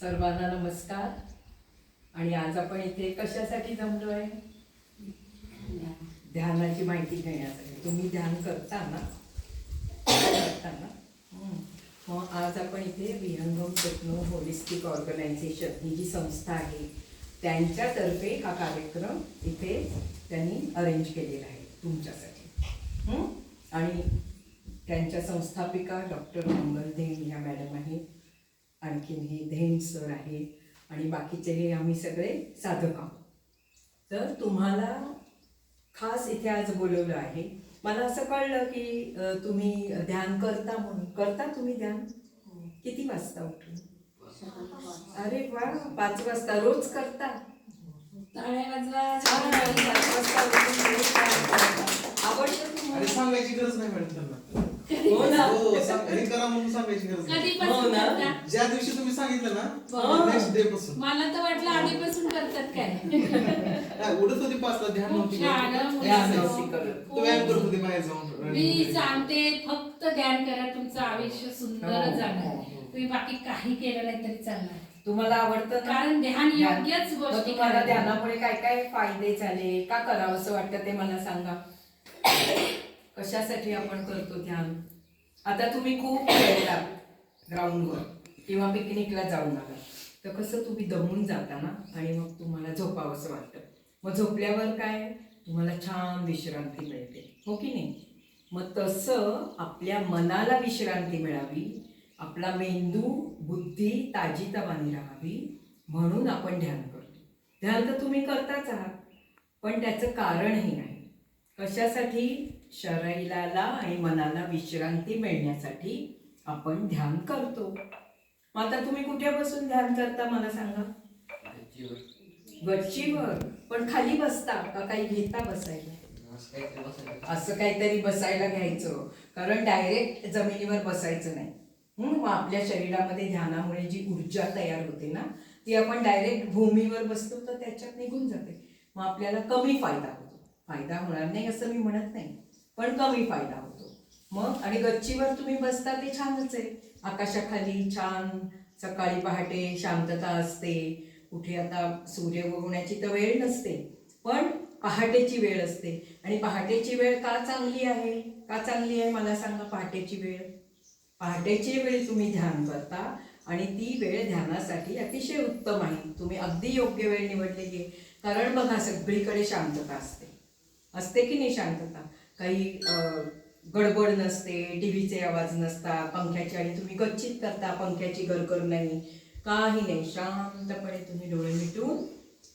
सर्वांना नमस्कार. आणि आज आपण इथे कशासाठी जमलो आहे ध्यानाची माहिती घेण्यासाठी. तुम्ही ध्यान करता ना करता ना मग आज आपण इथे विहंगम टेक्नो होलिस्टिक ऑर्गनायझेशन ही जी संस्था आहे त्यांच्यातर्फे हा कार्यक्रम इथे त्यांनी अरेंज केलेला आहे तुमच्यासाठी. आणि त्यांच्या संस्थापिका डॉक्टर मंगल या मॅडम आहेत. आणखीन हे धेन सर आहे आणि बाकीचे हे आम्ही सगळे साधक आहोत. तर तुम्हाला खास इथे आज बोलवलं आहे. मला असं कळलं की तुम्ही ध्यान करता म्हणून. करता तुम्ही ध्यान? किती वाजता उठून? अरे वा पाच वाजता रोज करता. आवडतं सांगायची गरज नाही मॅडम त्यांना. हो ना हो सांग- हे करा म्हणून सांगायची गरज कधी नाही हो ना? करता? ज्या दिवशी तुम्ही सांगितलं हा. ना नेक्स्ट डे पासून मला तर वाटलं आधीपासून करतात काय नाही, उडत होती ध्यान नव्हती करत. मुलं ध्यान. नव्हती करत. तो व्यायाम करत होती बाहेर जाऊन मी वगैरे. सांगते फक्त ध्यान करा तुमचं आयुष्य हो, सुंदर हो, जाणार हो. तुम्ही बाकी काही केलं नाही तरी चालणार तुम्हाला आवडतं ना कारण ध्यान ध्यान. योग्यच मग गोष्टी तुम्हाला करायला. ध्यानामुळे काय काय फायदे झाले का करावं असं वाटतं ते मला सांगा कशासाठी आपण करतो ध्यान? आता तुम्ही खूप खेळला ग्राउंडवर किंवा पिकनिकला जाऊन आला. तर कसं तुम्ही दमून जाता ना? आणि मग तुम्हाला झोपावंसं वाटतं. मग झोपल्यावर काय? तुम्हाला छान विश्रांती मिळते. हो की नाही? मग तसं आपल्या मनाला विश्रांती मिळावी. आपला मेंदू बुद्धी ताजीतवानी राहावी. म्हणून आपण ध्यान करतो. ध्यान तर तुम्ही करताच आहात. पण त्याचं कारणही नाही. कशासाठी? शरीराला आणि मनाला विश्रांती मिळण्यासाठी आपण ध्यान करतो. मग आता तुम्ही कुठे बसून ध्यान करता मला सांगा? गच्चीवर. पण खाली बसता का काही घेता बसायला? असं काहीतरी बसायला घ्यायचं. कारण डायरेक्ट जमिनीवर बसायचं नाही. मग आपल्या शरीरामध्ये ध्यानामुळे जी ऊर्जा तयार होते ना ती आपण डायरेक्ट भूमीवर बसतो तर त्याच्यात निघून जाते. मग आपल्याला कमी फायदा होतो. फायदा होणार नाही असं मी म्हणत नाही. पण कमी फायदा होतो. मग आणि गच्चीवर तुम्ही बसता ते छानच आहे. आकाशाखाली छान सकाळी पहाटे शांतता असते. कुठे आता सूर्य उगवण्याची तर वेळ नसते पण पहाटेची वेळ असते. आणि पहाटेची वेळ का चांगली आहे? का चांगली आहे मला सांगा पहाटेची वेळ? पहाटेची वेळ तुम्ही ध्यान करता आणि ती वेळ ध्यानासाठी अतिशय उत्तम आहे. तुम्ही अगदी योग्य वेळ निवडलेली आहे. कारण बघा सगळीकडे शांतता असते. असते की नाही शांतता? काही गडबड नसते टी व्हीचे आवाज नसतात पंख्याची आणि तुम्ही गच्चीत करता पंख्याची गरगर नाही. काही नाही. शांतपणे तुम्ही डोळे मिटून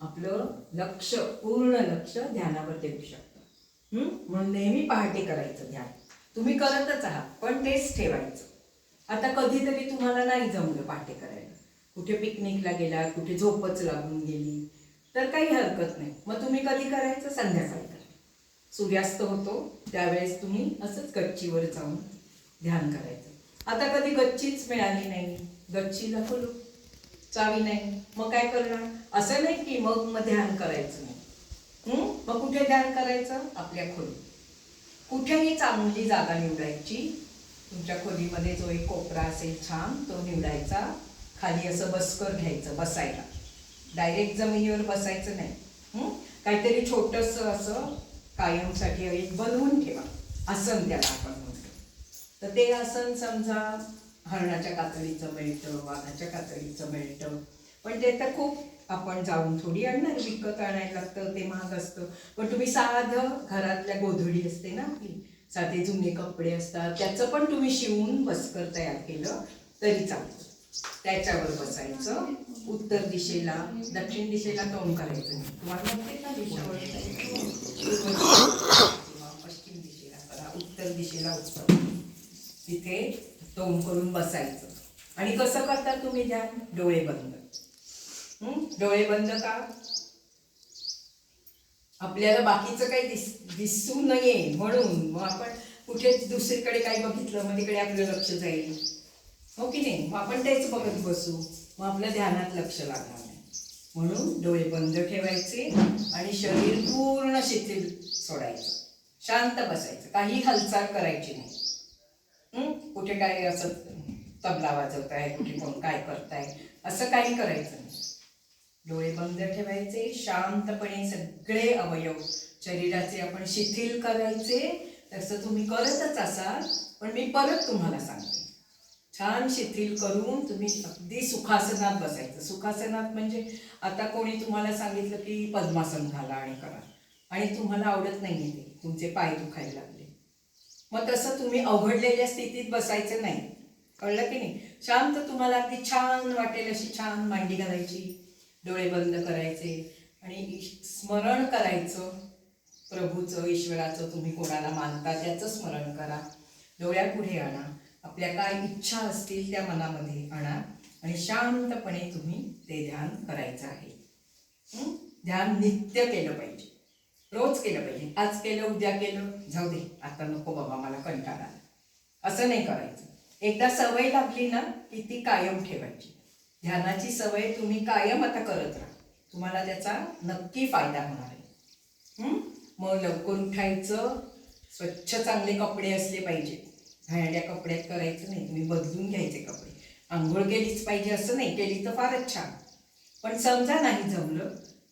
आपलं लक्ष पूर्ण लक्ष ध्यानावर देऊ शकता. म्हणून नेहमी पहाटे करायचं ध्यान. तुम्ही करतच आहात पण तेच ठेवायचं. आता कधीतरी तुम्हाला नाही जमलं पहाटे करायला. कुठे पिकनिकला गेला कुठे झोपच लागून गेली तर काही हरकत नाही. मग तुम्ही कधी करायचं? संध्याकाळी सूर्यास्त होतो त्यावेळेस तुम्ही असंच गच्चीवर जाऊन ध्यान करायचं. आता कधी गच्चीच मिळाली नाही गच्चीला खोलू चावी नाही मग काय करणार? असं नाही की मग मग ध्यान करायचं नाही. मग कुठे ध्यान करायचं? आपल्या खोली कुठेही चांगली जागा निवडायची तुमच्या खोलीमध्ये जो एक कोपरा असेल छान तो निवडायचा. खाली असं बसकर घ्यायचं बसायला. डायरेक्ट जमिनीवर बसायचं नाही. काहीतरी छोटंसं असं कायमसाठी एक बनवून ठेवा. आसन त्याला आपण म्हणतो. तर ते आसन समजा हरणाच्या कातडीचं मिळतं वाघाच्या कातडीचं मिळतं. पण ते तर खूप आपण जाऊन थोडी आणणार विकत आणायला लागतं ते महाग असतं. पण तुम्ही साधं घरातल्या गोधडी असते ना आपली साधे जुने कपडे असतात त्याचं पण तुम्ही शिवून बसकर तयार केलं तरी चालतं. त्याच्यावर बसायचं. उत्तर दिशेला दक्षिण दिशेला तोंड करायचं तुम्हाला का दिशा पश्चिम दिशेला करा उत्तर दिशेला उत्तर. तिथे तोंड करून बसायचं. आणि कसं करता तुम्ही ध्यान डोळे बंद. डोळे बंद का? आपल्याला बाकीचं काही दिस दिसू नये म्हणून. मग आपण कुठे दुसरीकडे काही बघितलं? मग तिकडे आपलं लक्ष जाईल. हो की नाही? मग आपण तेच बघत बसू. मग आपल्या ध्यानात लक्ष लागणार नाही. म्हणून डोळे बंद ठेवायचे आणि शरीर पूर्ण शिथिल सोडायचं. शांत बसायचं. काही हालचाल करायची नाही. कुठे काय असं तबला वाजवताय कुठे कोण काय करताय असं काही करायचं नाही. डोळे बंद ठेवायचे शांतपणे सगळे अवयव शरीराचे आपण शिथिल करायचे. तसं तुम्ही करतच असाल पण मी परत तुम्हाला सांगते. छान शिथिल करून तुम्ही अगदी सुखासनात बसायचं. सुखासनात म्हणजे आता कोणी तुम्हाला सांगितलं की पद्मासन घाला आणि करा. आणि तुम्हाला आवडत नाही ते. तुमचे पाय दुखायला लागले. मग तसं तुम्ही अवघडलेल्या स्थितीत बसायचं नाही. कळलं की नाही? शांत तुम्हाला अगदी छान वाटेल अशी छान मांडी घालायची. डोळे बंद करायचे. आणि स्मरण करायचं. प्रभूचं ईश्वराचं तुम्ही कोणाला मानता त्याचं स्मरण करा. डोळ्यापुढे आणा. आपल्या काय इच्छा असतील त्या मनामध्ये आणा आणि शांतपणे तुम्ही ते ध्यान करायचं आहे. ध्यान नित्य केलं पाहिजे. रोज केलं पाहिजे. आज केलं उद्या केलं. जाऊ दे आता नको बाबा मला कंटाळा असं नाही करायचं. एकदा सवय लागली ना की ती कायम ठेवायची. ध्यानाची सवय तुम्ही कायम आता करत राहा. तुम्हाला त्याचा नक्की फायदा होणार आहे. मग लवकर उठायचं. स्वच्छ चांगले कपडे असले पाहिजेत घाणेरड्या कपड्यात करायचं नाही. तुम्ही बदलून घ्यायचे कपडे. आंघोळ केलीच पाहिजे असं नाही. केली तर फारच छान. पण समजा नाही जमलं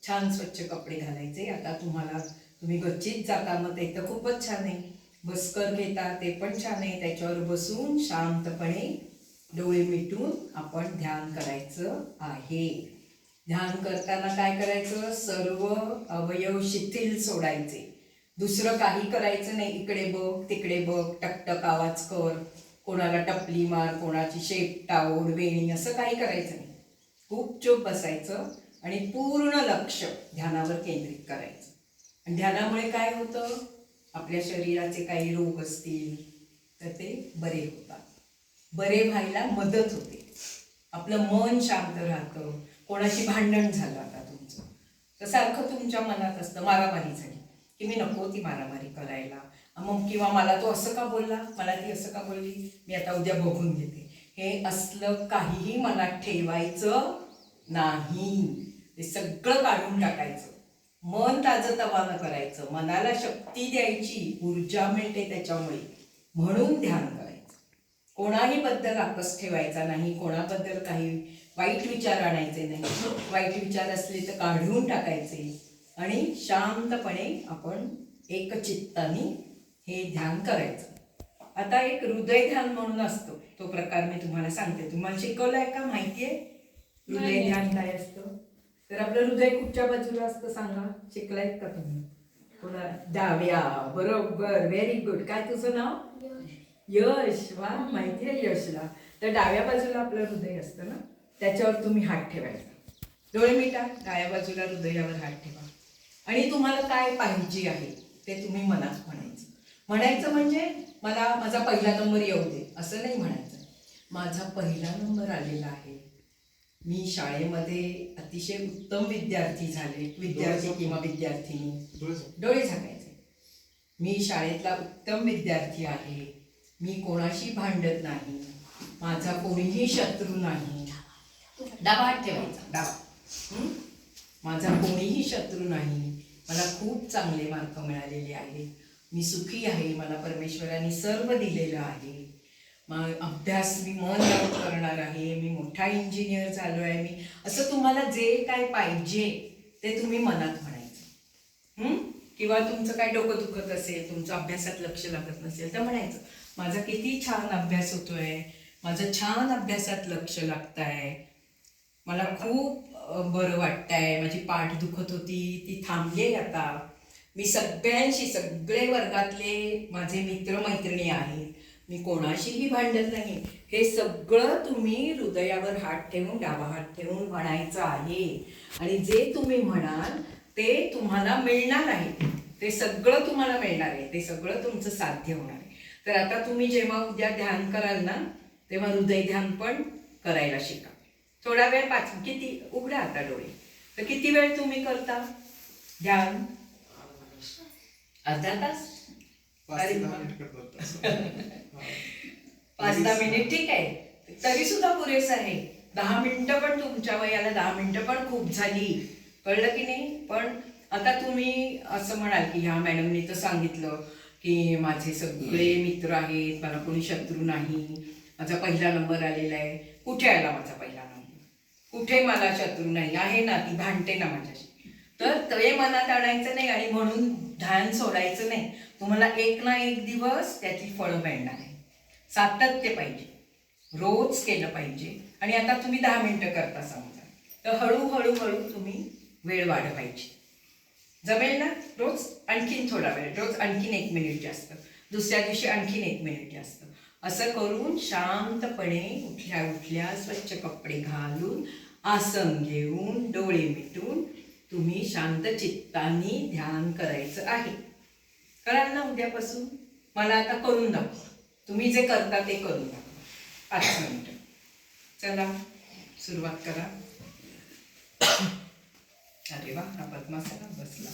छान स्वच्छ कपडे घालायचे. आता तुम्हाला तुम्ही गच्चीत जाता मग ते तर खूपच छान आहे. बसकर घेता ते पण छान आहे. त्याच्यावर बसून शांतपणे डोळे मिटून आपण ध्यान करायचं आहे. ध्यान करताना काय करायचं? सर्व अवयव शिथिल सोडायचे. दुसरं काही करायचं नाही. इकडे बघ तिकडे बघ टकटक आवाज कर. कोणाला टपली मार कोणाची शेप ओढ वेणी असं काही करायचं नाही. खूप चूप बसायचं आणि पूर्ण लक्ष ध्यानावर केंद्रित करायचं. आणि ध्यानामुळे काय होतं? आपल्या शरीराचे काही रोग असतील तर ते बरे होतात. बरे व्हायला मदत होते. आपलं मन शांत राहतं. कोणाशी भांडण झालं आता तुमचं? तर सारखं तुमच्या मनात असतं मारामारी झाली. की मी नको ती मारामारी करायला. मग किंवा मला तो असं का बोलला? मला ती असं का बोलली? मी आता उद्या बघून घेते. हे असलं काहीही मनात ठेवायचं नाही. ते सगळं काढून टाकायचं. मन ताजतवानं करायचं. मनाला शक्ती द्यायची. ऊर्जा मिळते त्याच्यामुळे. म्हणून ध्यान करायचं. कोणाही बद्दल आकस ठेवायचा नाही. कोणाबद्दल काही वाईट विचार आणायचे नाही. वाईट विचार असले तर काढून टाकायचे. आणि शांतपणे आपण एकचित्ताने हे ध्यान करायचं. आता एक हृदय ध्यान म्हणून असतो. तो प्रकार मी तुम्हाला सांगते. तुम्हाला शिकवलाय का? माहितीये हृदय. ध्यान काय असतं? तर आपलं हृदय कुठच्या बाजूला असतं सांगा? शिकलायत का तुम्ही? कोणा डाव्या. बरोबर. व्हेरी गुड काय तुझं नाव? यश. वा माहिती आहे यशला. तर डाव्या बाजूला आपलं हृदय असतं ना? त्याच्यावर तुम्ही हात ठेवायचा. डोळे मिटा. डाव्या बाजूला हृदयावर हात ठेवा. आणि तुम्हाला काय पाहिजे आहे ते तुम्ही मनात म्हणायचं. म्हणायचं म्हणजे मला माझा पहिला नंबर येऊ दे असं नाही म्हणायचं. माझा पहिला नंबर आलेला आहे. मी शाळेमध्ये अतिशय उत्तम विद्यार्थी झाले विद्यार्थी किंवा विद्यार्थिनी. डोळे झाक. डोळे झाकायचे. मी शाळेतला उत्तम विद्यार्थी आहे. मी कोणाशी भांडत नाही. माझा कोणीही शत्रू नाही. हात ठेवायचा. डावा हं? माझा कोणीही शत्रू नाही. मला खूप चांगले मार्क मिळालेले आहेत. मी सुखी आहे. मला परमेश्वराने सर्व दिलेलं आहे. मग अभ्यास मी मन लावून करणार आहे. मी मोठा इंजिनियर झालो आहे मी असं तुम्हाला जे काय पाहिजे ते तुम्ही मनात म्हणायचं. किंवा तुमचं काय डोकं दुखत असेल तुमचं अभ्यासात लक्ष लागत नसेल तर म्हणायचं माझा किती छान अभ्यास होतोय. माझं छान अभ्यासात लक्ष लागत आहे मला खूप बरं वाटतंय माझी पाठ दुखत होती ती थांबली आता. मी सगळ्यांशी सगळे वर्गातले माझे मित्र मैत्रिणी आहेत. मी कोणाशीही भांडत नाही. हे सगळं तुम्ही हृदयावर हात ठेवून डावा हात ठेवून म्हणायचं आहे. आणि जे तुम्ही म्हणाल ते तुम्हाला मिळणार आहे. ते सगळं तुम्हाला मिळणार आहे. ते सगळं तुमचं साध्य होणार आहे. तर आता तुम्ही जेव्हा उद्या ध्यान कराल ना तेव्हा हृदय ध्यान पण करायला शिका. थोडा वेळ पाच किती? उघडा आता डोळे. तर किती वेळ तुम्ही करता? ध्यान? अर्धा तास? पाच अरे दहा. मिनिट करतात. पाच दहा मिनिट ठीक आहे. तरी सुद्धा पुरेसं आहे. दहा मिनिटं पण तुमच्या वयाला दहा मिनिटं पण खूप झाली. कळलं की नाही? पण आता तुम्ही असं म्हणाल की ह्या मॅडमनी तर सांगितलं की माझे सगळे मित्र आहेत मला कोणी शत्रू नाही. माझा पहिला नंबर आलेला आहे. कुठे आला माझा पहिला कुठे मला शत्रू नाही आहे ना ती भांडते ना माझ्याशी. तर ते मनात आणायचं नाही आणि म्हणून ध्यान सोडायचं नाही. तुम्हाला एक ना एक दिवस त्याची फळं मिळणार आहे. सातत्य पाहिजे. रोज केलं पाहिजे. आणि आता तुम्ही दहा मिनटं करता समजा. तर हळूहळू हळू तुम्ही वेळ वाढवायची. जमेल ना? रोज आणखीन थोडा वेळ. रोज आणखीन एक मिनिट जास्त. दुसऱ्या दिवशी आणखीन एक मिनिट जास्त. असं करून शांतपणे उठल्या उठल्या स्वच्छ कपडे घालून आसन घेऊन डोळे मिटून तुम्ही शांत चित्ताने ध्यान करायचं आहे. कराल ना उद्यापासून? मला आता करून दाखवा. तुम्ही जे करता ते करून दाखवा. पाच मिनटं. चला सुरुवात करा. अरे वा हा पद्मासनात बसला.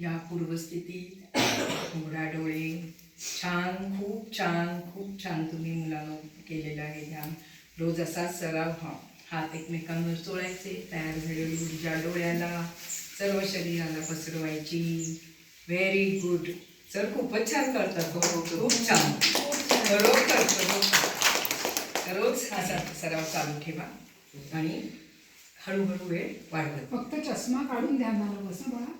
या पूर्वस्थितीत डोळे. छान खूप छान खूप छान तुम्ही मुलांना केलेलं आहे. ध्यान रोज असाच सराव हा. हात एकमेकांवर चोळायचे तयार झालेली ऊर्जा डोळ्याला सर्व शरीराला पसरवायची. व्हेरी गुड सर खूपच छान करतात हो. खूप छान. खरोखर खरोखर. रोज असा सराव चालू ठेवा आणि हळूहळू वेळ वाढवत फक्त चष्मा काढून ध्यानाला बसा हं बाळा.